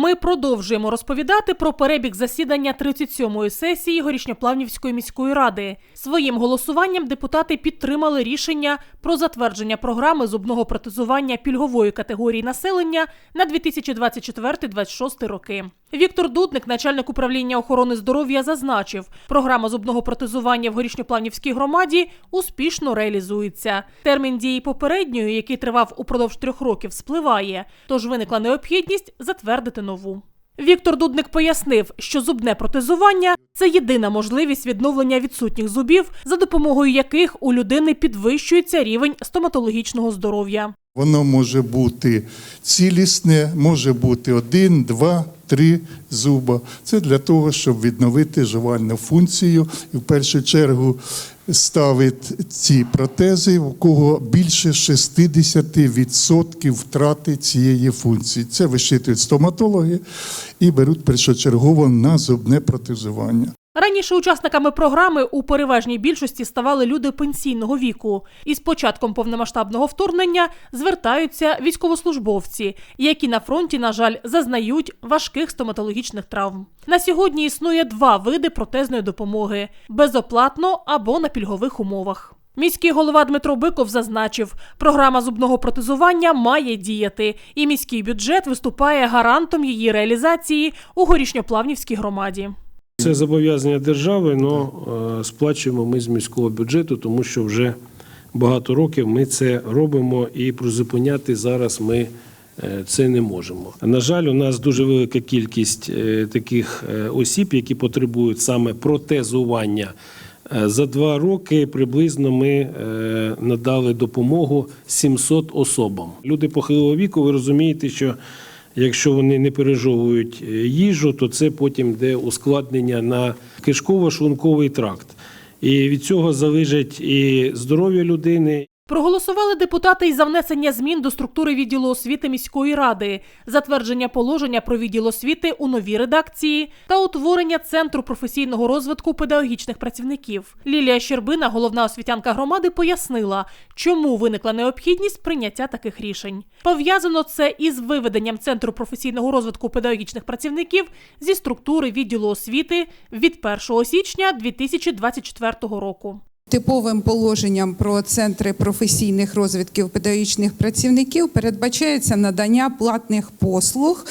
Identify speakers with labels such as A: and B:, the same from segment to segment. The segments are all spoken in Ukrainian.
A: Ми продовжуємо розповідати про перебіг засідання 37-ї сесії Горішньоплавнівської міської ради. Своїм голосуванням депутати підтримали рішення про затвердження програми зубного протезування пільгової категорії населення на 2024-2026 роки. Віктор Дудник, начальник управління охорони здоров'я, зазначив, програма зубного протезування в Горішньоплавнівській громаді успішно реалізується. Термін дії попередньої, який тривав упродовж трьох років, спливає, тож виникла необхідність затвердити нову. Віктор Дудник пояснив, що зубне протезування це єдина можливість відновлення відсутніх зубів, за допомогою яких у людини підвищується рівень стоматологічного здоров'я.
B: Воно може бути цілісне, може бути один, два, три зуба. Це для того, щоб відновити жувальну функцію. І в першу чергу ставить ці протези, у кого більше 60% втрати цієї функції. Це вищитують стоматологи і беруть першочергово на зубне протезування.
A: Раніше учасниками програми у переважній більшості ставали люди пенсійного віку. І з початком повномасштабного вторгнення звертаються військовослужбовці, які на фронті, на жаль, зазнають важких стоматологічних травм. На сьогодні існує два види протезної допомоги безоплатно або на пільгових умовах. Міський голова Дмитро Биков зазначив, програма зубного протезування має діяти, і міський бюджет виступає гарантом її реалізації у горішньоплавнівській громаді.
C: Це зобов'язання держави, але сплачуємо ми з міського бюджету, тому що вже багато років ми це робимо і призупиняти зараз ми е, це не можемо. На жаль, у нас дуже велика кількість е, таких е, осіб, які потребують саме протезування. За два роки приблизно ми надали допомогу 700 особам. Люди похилого віку, ви розумієте, що Якщо вони не пережовують е, їжу, то це потім йде ускладнення на кишково-шлунковий тракт. І від цього залежить і здоров'я людини,
A: Проголосували депутати й за внесення змін до структури відділу освіти міської ради, затвердження положення про відділ освіти у новій редакції та утворення центру професійного розвитку педагогічних працівників. Лілія Щербина, головна освітянка громади, пояснила, чому виникла необхідність прийняття таких рішень. Пов'язано це із виведенням центру професійного розвитку педагогічних працівників зі структури відділу освіти від 1 січня 2024 року.
D: Типовим положенням про центри професійних розвитків педагогічних працівників передбачається надання платних послуг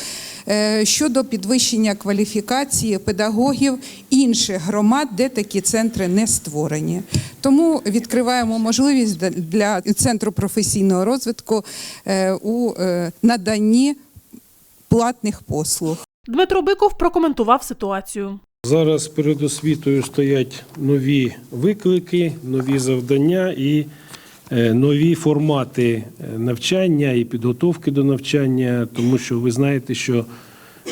D: е, щодо підвищення кваліфікації педагогів інших громад, де такі центри не створені. Тому відкриваємо можливість для- для центру професійного розвитку е, у е, наданні платних послуг.
A: Дмитро Биков прокоментував ситуацію.
C: Зараз перед освітою стоять нові виклики, нові завдання і е, нові формати е, навчання і підготовки до навчання, тому що ви знаєте, що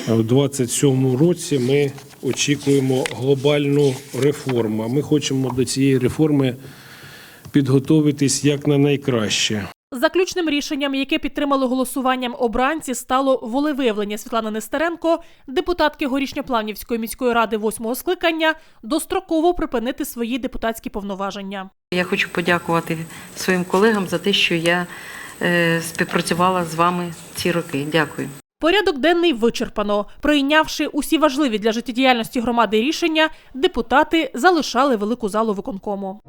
C: в 27 році ми очікуємо глобальну реформу. Ми хочемо до цієї реформи підготовитись як на найкраще.
A: Заключним рішенням, яке підтримали голосуванням обранці, стало волевиявлення Світлани Нестеренко, депутатки Горішньоплавнівської міської ради восьмого скликання, достроково припинити свої депутатські повноваження.
E: Я хочу подякувати своїм колегам за те, що я е, співпрацювала з вами ці роки. Дякую.
A: Порядок денний вичерпано. Прийнявши усі важливі для життєдіяльності громади рішення, депутати залишали велику залу виконкому.